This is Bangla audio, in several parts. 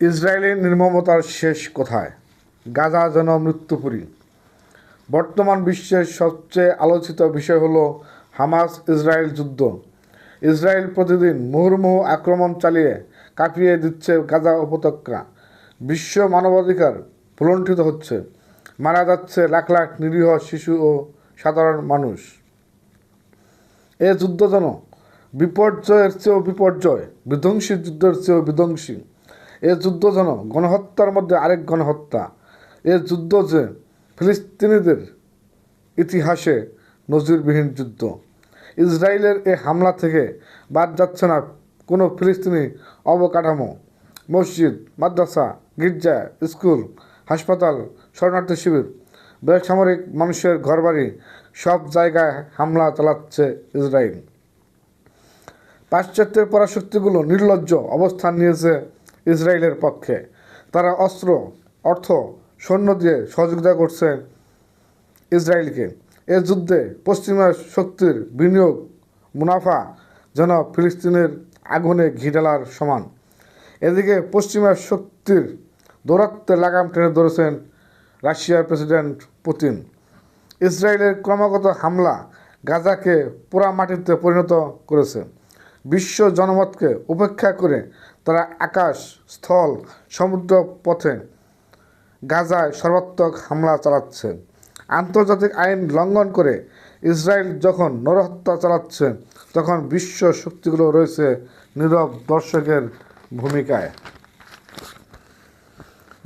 ইসরায়েলের নির্মমতার শেষ কোথায়? গাজা যেন মৃত্যুপুরী। বর্তমান বিশ্বের সবচেয়ে আলোচিত বিষয় হলো হামাস ইসরায়েল যুদ্ধ। ইসরায়েল প্রতিদিন মুহুর্মুহু আক্রমণ চালিয়ে কাঁপিয়ে দিচ্ছে গাজা উপত্যকা। বিশ্ব মানবাধিকার ভুলণ্ঠিত হচ্ছে। মারা যাচ্ছে লাখ লাখ নিরীহ শিশু ও সাধারণ মানুষ। এ যুদ্ধ যেন বিপর্যয়ের চেয়েও বিপর্যয়, বিধ্বংসী যুদ্ধের চেয়েও বিধ্বংসী। এ যুদ্ধ যেন, গণহত্যার মধ্যে আরেক গণহত্যা। এ যুদ্ধ যে ফিলিস্তিনিদের ইতিহাসে নজিরবিহীন যুদ্ধ। ইসরায়েলের এ হামলা থেকে বাদ যাচ্ছে না কোনো ফিলিস্তিনি অবকাঠামো। মসজিদ, মাদ্রাসা, গির্জা, স্কুল, হাসপাতাল, শরণার্থী শিবির, বেসামরিক মানুষের ঘরবাড়ি, সব জায়গায় হামলা চালাচ্ছে ইসরায়েল। পাশ্চাত্যের পরাশক্তিগুলো নির্লজ্জ অবস্থান নিয়েছে ইসরায়েলের পক্ষে। তারা অস্ত্র, অর্থ, সৈন্য দিয়ে সহযোগিতা করছে ইসরায়েলকে। এ যুদ্ধে পশ্চিমা শক্তির বিনিয়োগ, মুনাফা যেন ফিলিস্তিনের আগুনে ঘি ঢালার সমান। এদিকে পশ্চিমা শক্তির দৌরাত্মে লাগাম টেনে ধরেছেন রাশিয়ার প্রেসিডেন্ট পুতিন। ইসরায়েলের ক্রমাগত হামলা গাজাকে পোড়া মাটিতে পরিণত করেছে। বিশ্ব জনমতকে উপেক্ষা করে তারা আকাশ, স্থল, সমুদ্র পথে গাজায় সর্বাত্মক হামলা চালাচ্ছে। আন্তর্জাতিক আইন লঙ্ঘন করে ইসরায়েল যখন নরহত্যা চালাচ্ছে, তখন বিশ্ব শক্তিগুলো রয়েছে নীরব দর্শকের ভূমিকায়।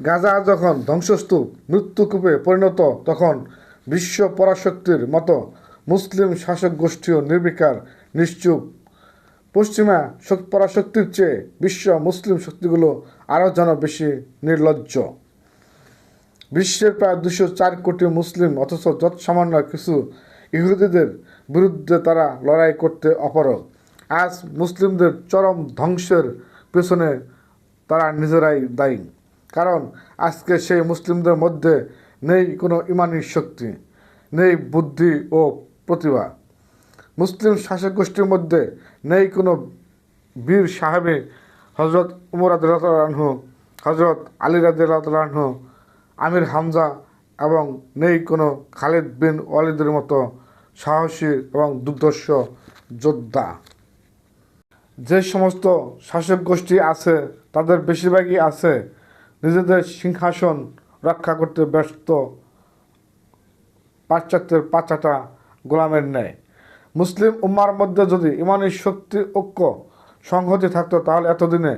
গাজা যখন ধ্বংসস্তূপ, মৃত্যুকূপে পরিণত, তখন বিশ্ব পরাশক্তির মতো মুসলিম শাসক গোষ্ঠীও নির্বিকার, নিশ্চুপ পশ্চিমা শক- পরাশক্তির চেয়ে বিশ্ব মুসলিম শক্তিগুলো আরও যেন বেশি নির্লজ্জ। বিশ্বের প্রায় দুশো চার কোটি মুসলিম, অথচ যৎ সামান্য কিছু ইহুদিদের বিরুদ্ধে তারা লড়াই করতে অপারগ। আজ মুসলিমদের চরম ধ্বংসের পেছনে তারা নিজেরাই দায়ী। কারণ আজকে সেই মুসলিমদের মধ্যে নেই কোনো ইমানি শক্তি, নেই বুদ্ধি ও প্রতিভা। মুসলিম শাসক গোষ্ঠীর মধ্যে নেই কোনো বীর সাহেবে হজরত উমর আদরাহু হজরত আলী রাজু আমির হামজা এবং নেই কোনো খালিদ বিন ওয়ালিদের মতো সাহসী এবং দুর্দর্শ যোদ্ধা। যে সমস্ত শাসক গোষ্ঠী আছে, তাদের বেশিরভাগই আছে নিজেদের সিংহাসন রক্ষা করতে ব্যস্ত, পাশ্চাত্যের পাচাটা গোলামের ন্যায়। মুসলিম উম্মার মধ্যে যদি ইমানি শক্তি, ঐক্য, সংহতি থাকতো, তাহলে এতদিনে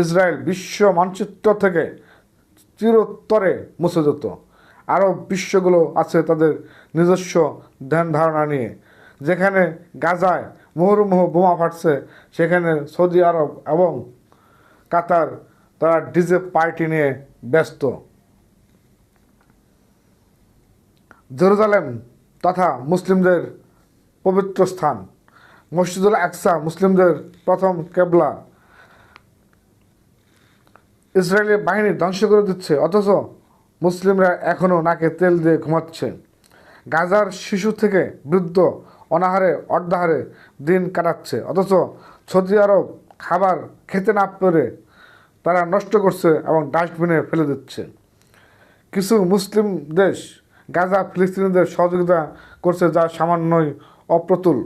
ইসরায়েল বিশ্ব মানচিত্র থেকে চিরোত্তরে মুছে যেত। আরও বিশ্বগুলো আছে তাদের নিজস্ব ধ্যান ধারণা নিয়ে। যেখানে গাজায় মুহুর্মুহু বোমা ফাটছে, সেখানে সৌদি আরব এবং কাতার তারা ডিজে পার্টি নিয়ে ব্যস্ত। জেরুজালেম তথা মুসলিমদের পবিত্র স্থান। মসজিদুল আকসা, মুসলিমদের প্রথম কেবলা। ইসরায়েলি বাহিনী ধ্বংস করে দিচ্ছে, অথচ মুসলিমরা এখনও নাকে তেল দিয়ে ঘুমাচ্ছে। গাজার শিশু থেকে বৃদ্ধ অনাহারে অর্ধাহারে দিন কাটাচ্ছে, অথচ সৌদি আরব খাবার খেতে না পেরে তারা নষ্ট করছে এবং ডাস্টবিনে ফেলে দিচ্ছে। কিছু মুসলিম দেশ গাজা ফিলিস্তিনিদের সহযোগিতা করছে যা সামান্যই অপ্রতুল।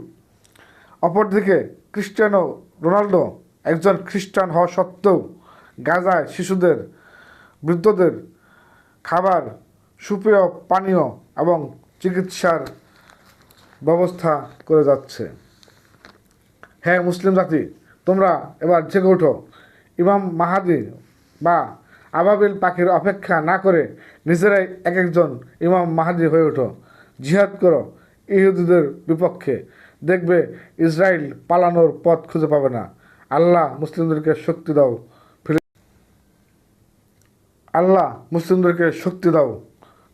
অপরদিকে ক্রিস্টিয়ানো রোনাল্ডো একজন খ্রিস্টান হওয়া সত্ত্বেও গাজায় শিশুদের, বৃদ্ধদের খাবার, সুপেয় পানীয় এবং চিকিৎসার ব্যবস্থা করে যাচ্ছে। হ্যাঁ মুসলিম জাতি, তোমরা এবার জেগে ওঠো। ইমাম মাহাদি বা আবাবিল পাখির অপেক্ষা না করে নিজেরাই এক একজন ইমাম মাহাদি হয়ে ওঠো। জিহাদ করো। ইহুদিদের বিপক্ষে দেখবে ইসরায়েল পালানোর পথ খুঁজে পাবে না। আল্লাহ মুসলিমদেরকে শক্তি দাও আল্লাহ মুসলিমদেরকে শক্তি দাও,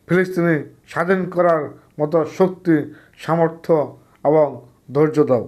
ফিলিস্তিনি স্বাধীন করার মতো শক্তি, সামর্থ্য এবং ধৈর্য দাও।